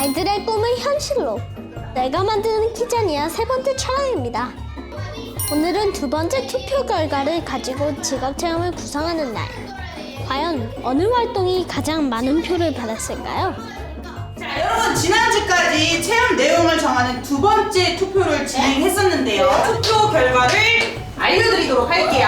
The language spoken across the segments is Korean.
아이들의 꿈을 현실로 내가 만드는 키자니아 세 번째 촬영입니다. 오늘은 두 번째 투표 결과를 가지고 직업 체험을 구성하는 날. 과연 어느 활동이 가장 많은 표를 받았을까요? 자, 여러분 지난주까지 체험 내용을 정하는 두 번째 투표를 진행했었는데요. 투표 결과를 알려드리도록 할게요.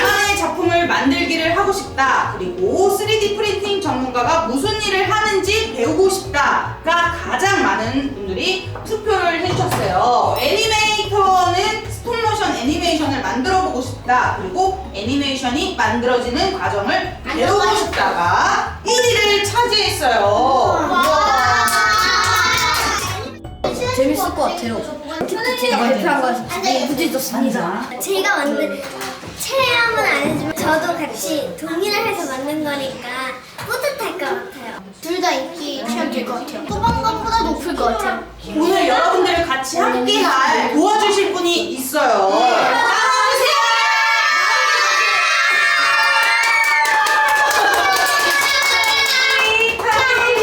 나만의 작품을 만들기를 하고 싶다. 그리고 3D 프린팅 전문가가 무슨 일을 하는지 배우고 싶다가 가장 많은 분들이 투표를 해주셨어요. 애니메이터는 스톱모션 애니메이션을 만들어 보고 싶다. 그리고 애니메이션이 만들어지는 과정을 배우고 싶다가 1위를 차지했어요. 재밌을 것 같아요. 특히 제가 발표한 거 무지졌습니다. 제가 만든 체험은 안 해주면 저도 같이 동의를 해서 만든 거니까 뿌 듯할 것 같아요. 둘 다 인기 취향일 것 같아요. 소방관보다 높을 것 같아요. 오늘 여러분들을 같이 함께 할 도와주실 분이 있어요. 나와주세요.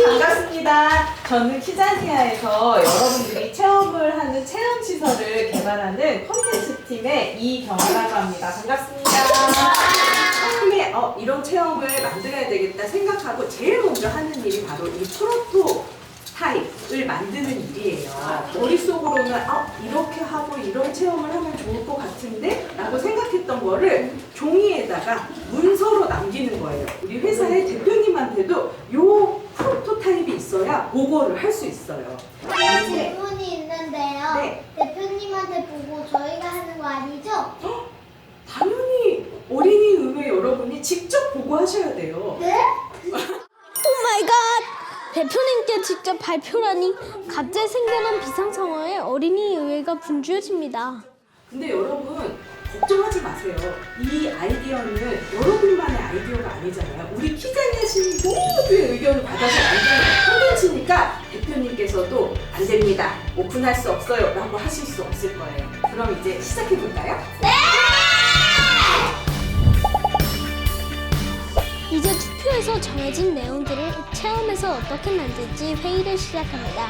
반갑습니다. 저는 키자니아에서 여러분들이 체험을 하는 체험 시설을 개발하는 콘텐츠 팀의 이경아라고 합니다. 반갑습니다. 어, 이런 체험을 만들어야 되겠다 생각하고 제일 먼저 하는 일이 바로 이 프로토 타입을 만드는 일이에요. 머릿속으로는 어, 이렇게 하고 이런 체험을 하면 좋을 것 같은데 라고 생각했던 거를 종이에다가 문서로 남기는 거예요. 우리 회사의 대표님한테도 요 프로토타입이 있어야 보고를 할 수 있어요. 제가 질문이 있는데요. 네. 대표님한테 보고 저희가 하는 거 아니죠? 당연히 어린이 의회 여러분이 직접 보고 하셔야 돼요. 네? 오 마이 갓! 대표님께 직접 발표라니 갑자기 생겨난 비상 상황에 어린이 의회가 분주해집니다. 근데 여러분 걱정하지 마세요. 이 아이디어는 여러분만의 아이디어가 아니잖아요. 우리 키자니아 시민 모두의 의견을 받아서 만든 콘텐츠니까 대표님께서도 안 됩니다. 오픈할 수 없어요. 라고 하실 수 없을 거예요. 그럼 이제 시작해 볼까요? 이 정해진 내용들을 체험에서 어떻게 만들지 회의를 시작합니다.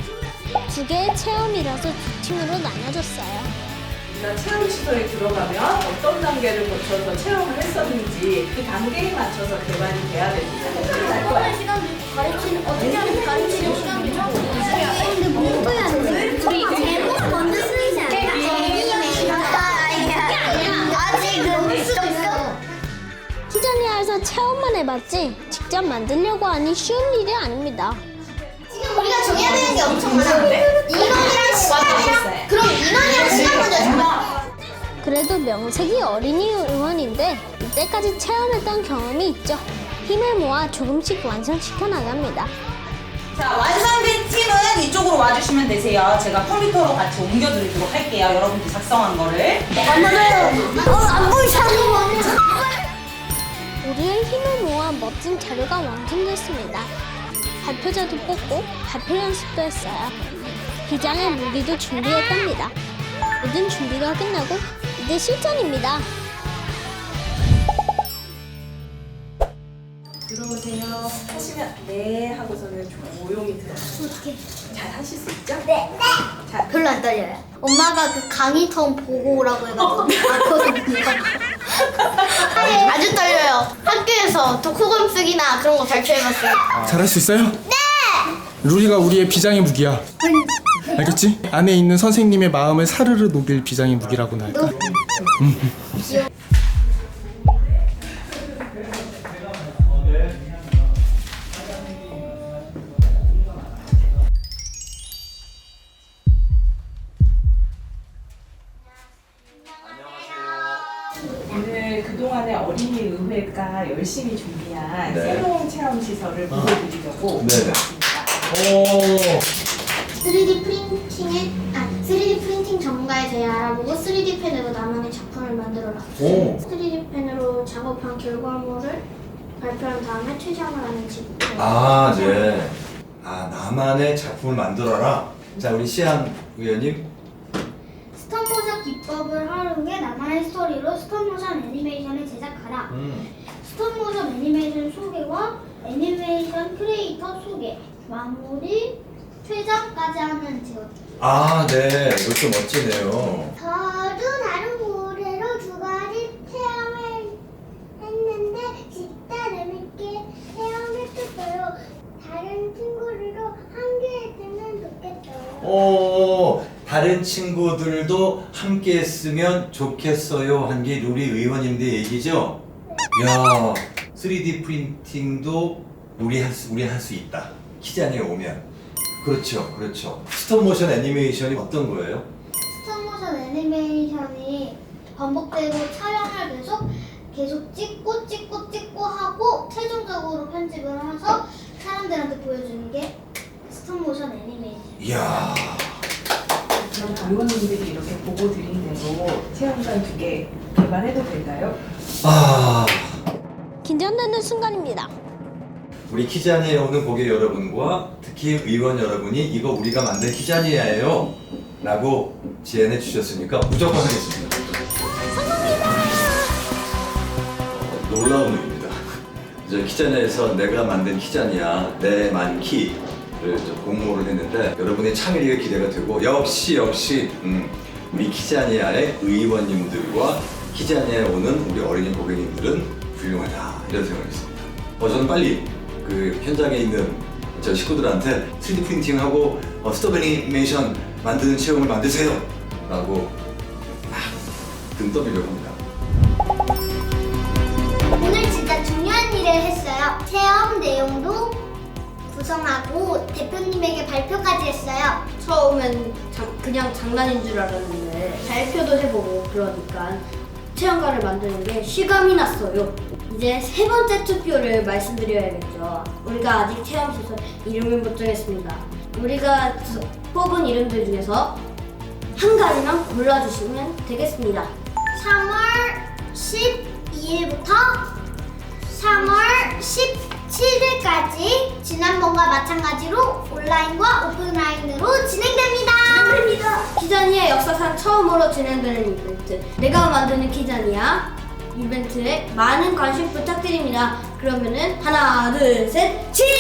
두 개의 체험이라서 두 팀으로 나눠졌어요. 우리가 체험 시설에 들어가면 어떤 단계를 거쳐서 체험을 했었는지 그 단계에 맞춰서 개발이 돼야 됩니다. 알 거예요. 가르치는 어떻게 하는지 가르치는 시간이 근데 뭐 해야 돼? 우리 제목 먼저 쓰이지 않나? 아직은 있어. 키자니아에서 체험만 해봤지 직접 만들려고 하니 쉬운 일이 아닙니다. 지금 우리가 정해야 되는 게 엄청 많아. 인원이랑 시간이랑 그럼 인원이랑 시간 먼저 정해. 그래도 명색이 어린이 의원인데 이때까지 체험했던 경험이 있죠. 힘을 모아 조금씩 완성시켜 나갑니다. 자, 완성된 팀은 이쪽으로 와주시면 되세요. 제가 컴퓨터로 같이 옮겨드리도록 할게요. 여러분들 작성한 거를. 어안 보이잖아. 우리의 힘을 모아 멋진 자료가 완성됐습니다. 발표자도 뽑고 발표 연습도 했어요. 비장의 무기도 준비했답니다. 모든 준비가 끝나고 이제 실전입니다. 들어오세요. 하시면 네 하고서는 조용히 들어가세요. 잘 하실 수 있죠? 네. 자, 별로 안 떨려요. 엄마가 그 강의통 보고 오라고 해가지고 왔거든요. 아주 떨려요. 학교에서 독후감 쓰기나 그런 거 발표해봤어요. 잘할 수 있어요? 네! 루리가 우리의 비장의 무기야. 알겠지? 안에 있는 선생님의 마음을 사르르 녹일 비장의 무기라고나 할까? 오늘 그동안에 어린이 의회가 열심히 준비한 네. 새로운 체험 시설을 보여드리려고 네. 왔습니다. 오. 3D 프린팅에 아 3D 프린팅 전문가에 대해 알아보고 3D 펜으로 나만의 작품을 만들어라. 오. 3D 펜으로 작업한 결과물을 발표한 다음에 퇴장을 하는 집. 아, 네. 아, 나만의 작품을 만들어라. 자, 우리 시안 의원님. 기법을 활용해 나만의 스토리로 스톱모션 애니메이션을 제작하라. 음. 스톱모션 애니메이션 소개와 애니메이션 크리에이터 소개, 마무리, 퇴장까지 하는 직업. 아, 네. 이것도 멋지네요. 저도 다른 고래로 두 가지 체험을 했는데 진짜 재밌게 체험했었어요. 다른 친구들도 함께 했으면 좋겠어요. 오, 다른 친구들도 함께 했으면 좋겠어요. 한게 루리 의원님들 얘기죠? 야, 3D 프린팅도 우리 할 수, 우리 할 수 있다. 키자니에 오면. 그렇죠, 그렇죠. 스톱모션 애니메이션이 어떤 거예요? 스톱모션 애니메이션이 반복되고 촬영을 계속 계속 찍고 찍고 찍고 하고 최종적으로 편집을 해서 사람들한테 보여주는 게 스톱모션 애니메이션. 이야. 그럼 의원님들이 이렇게 보고 드린 대로 체험관 두 개 개발해도 될까요? 아, 긴장되는 순간입니다. 우리 키자니에 오는 고객 여러분과 특히 의원 여러분이 이거 우리가 만든 키자니아예요. 라고 제안해 주셨으니까 무조건 하겠습니다. 어, 놀라운 의입니다. 이제 키자니아에서 내가 만든 키자니아 내 만키 를좀 공모를 했는데 여러분의 참여리가 기대가 되고 역시 역시 음, 우리 키자니아의 의원님들과 키자니아에 오는 우리 어린이 고객님들은 훌륭하다 이런 생각이 있습니다. 어, 저는 빨리 그 현장에 있는 저 식구들한테 3D 프린팅하고 어, 스톱 애니메이션 만드는 체험을 만드세요 라고 막등 떠밀려고 합니다. 오늘 진짜 중요한 일을 했어요. 체험 내용도 구성하고 대표님에게 발표까지 했어요. 처음엔 장- 그냥 장난인 줄 알았는데 발표도 해보고 그러니까 체험관을 만드는 게 실감이 났어요. 이제 세 번째 투표를 말씀드려야겠죠. 우리가 아직 체험 시설 이름을 못 정했습니다. 우리가 저- 뽑은 이름들 중에서 한 가지만 골라주시면 되겠습니다. 3월 12일부터 3월 17일까지 지난번과 마찬가지로 온라인과 오프라인으로 진행됩니다. 키자니아 역사상 처음으로 진행되는 이벤트. 내가 만드는 키자니아 이벤트에 많은 관심 부탁드립니다. 그러면은 하나 둘 셋 치유 와